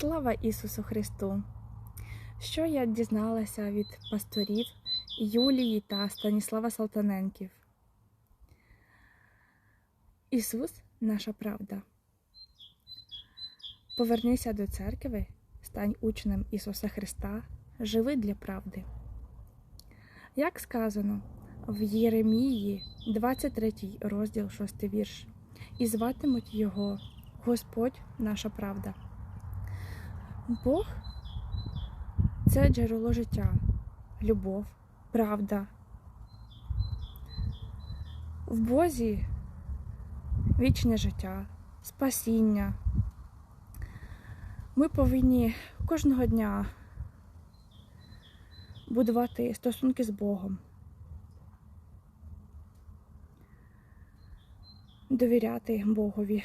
Слава Ісусу Христу! Що я дізналася від пасторів Юлії та Станіслава Салтаненків? Ісус наша правда. Повернися до церкви, стань учнем Ісуса Христа, живи для правди. Як сказано в Єремії, 23 розділ, 6 вірш, і зватимуть його Господь наша правда. Бог це джерело життя, любов, правда. В Бозі вічне життя, спасіння. Ми повинні кожного дня будувати стосунки з Богом, довіряти Богові,